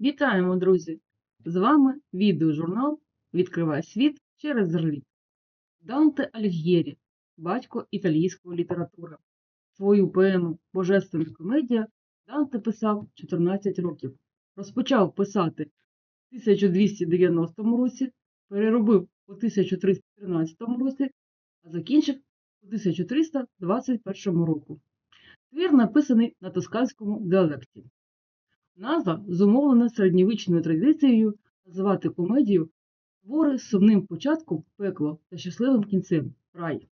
Вітаємо, друзі! З вами відеожурнал Відкривай світ через зрліт. Данте Альгєрі, батько італійської літератури. Свою поему Божественна комедія Данте писав 14 років. Розпочав писати в 1290 році, переробив у 1313 році, а закінчив у 1321 року. Твір написаний на тосканському діалекті. Назва зумовлена середньовічною традицією називати комедію твори з сумним початком пекло та щасливим кінцем рай.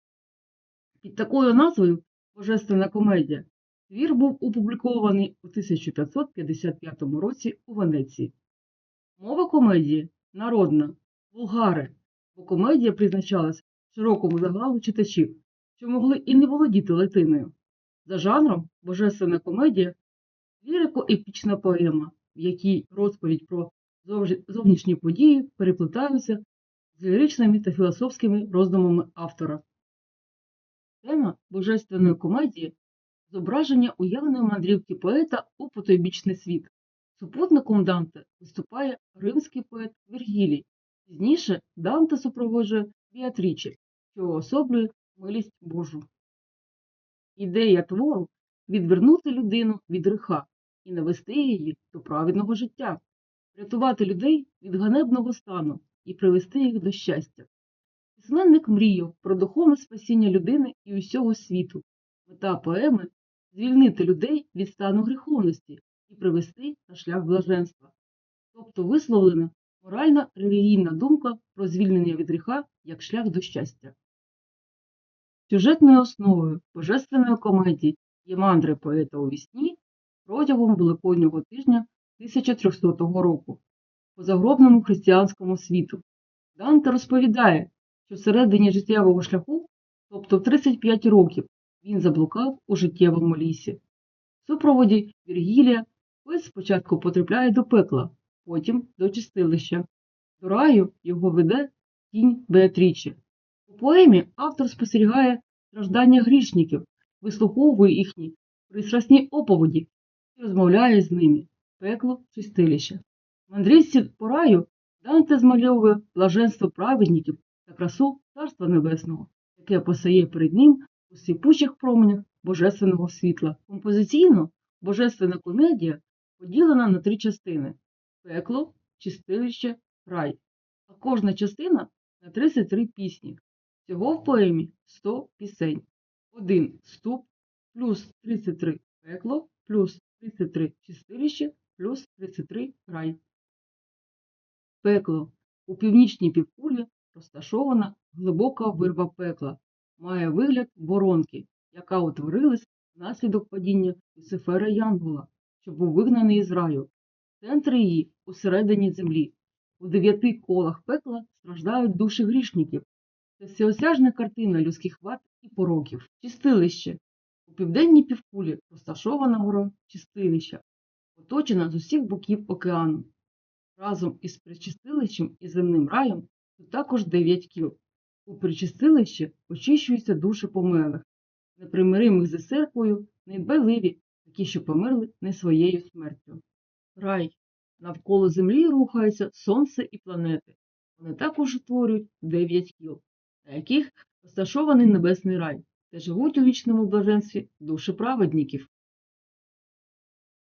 Під такою назвою Божественна комедія твір був опублікований у 1555 році у Венеції. Мова комедії народна, вулгаре, бо комедія призначалась широкому загалу читачів, що могли і не володіти латиною. За жанром Божественна комедія лірико-епічна поема, в якій розповідь про зовнішні події переплетаються з ліричними та філософськими роздумами автора. Тема Божественної комедії зображення уявної мандрівки поета у потойбічний світ. Супутником Данте виступає римський поет Вергілій. Пізніше Данте супроводжує Біатріче, що уособлює милість Божу. Ідея твору відвернути людину від гріха і навести її до праведного життя, врятувати людей від ганебного стану і привести їх до щастя. Письменник мріяв про духовне спасіння людини і усього світу. Мета поеми звільнити людей від стану гріховності і привести на шлях блаженства, тобто висловлена моральна релігійна думка про звільнення від гріха як шлях до щастя. Сюжетною основою божественної комедії є мандри поета у вісні протягом Великоднього тижня 1300 року по загробному християнському світу. Данте розповідає, що всередині життєвого шляху, тобто в 35 років, він заблукав у життєвому лісі. В супроводі Віргілія поет спочатку потрапляє до пекла, потім до чистилища. До раю його веде тінь Беатрічі. У поемі автор спостерігає страждання грішників, вислуховує їхні пристрасні оповіді і розмовляє з ними пекло чистилище. Мандрівці по раю Данте змальовує блаженство праведників та красу Царства Небесного, яке посає перед ним у сипучих променях божественного світла. Композиційно божественна комедія поділена на три частини: пекло, чистилище, рай. А кожна частина на 33 пісні. Всього в поемі 100 пісень. Один вступ, плюс 33 пекло, плюс 33 чистилище, плюс 33 рай. Пекло. У північній півкулі розташована глибока вирва пекла. Має вигляд воронки, яка утворилась внаслідок падіння Люцифера Янгола, що був вигнаний із раю. Центр її усередині землі. У дев'яти колах пекла страждають душі грішників. Це всеосяжна картина людських вад і пороків. Чистилище. У південній півкулі розташована гора Чистилища, оточена з усіх боків океану. Разом із причистилищем і земним раєм тут також дев'ять кіл. У причистилищі очищуються душі померлих, непримиримих за церквою, недбайливі, такі, що померли не своєю смертю. Рай. Навколо землі рухаються сонце і планети. Вони також утворюють дев'ять кіл, на яких розташований небесний рай, де живуть у вічному блаженстві душі праведників.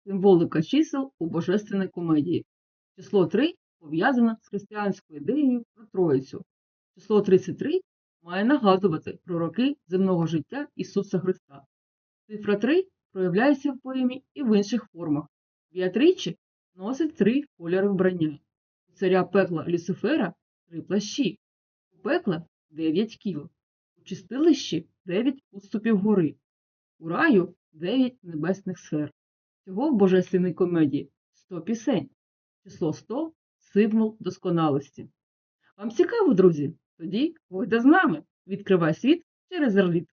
Символика чисел у божественній комедії. Число 3 пов'язане з християнською ідеєю про Троїцю. Число 33 має нагадувати про роки земного життя Ісуса Христа. Цифра 3 проявляється в поемі і в інших формах. Біатрічі носить три кольори вбрання. У царя пекла Люцифера три плащі. У пекла 9 кіл. У чистилищі 9 уступів гори. У раю 9 небесних сфер. Всього в божественній комедії 100 пісень. Число 100 – символ досконалості. Вам цікаво, друзі? Тоді будьте з нами. Відкривай світ через Ерліт.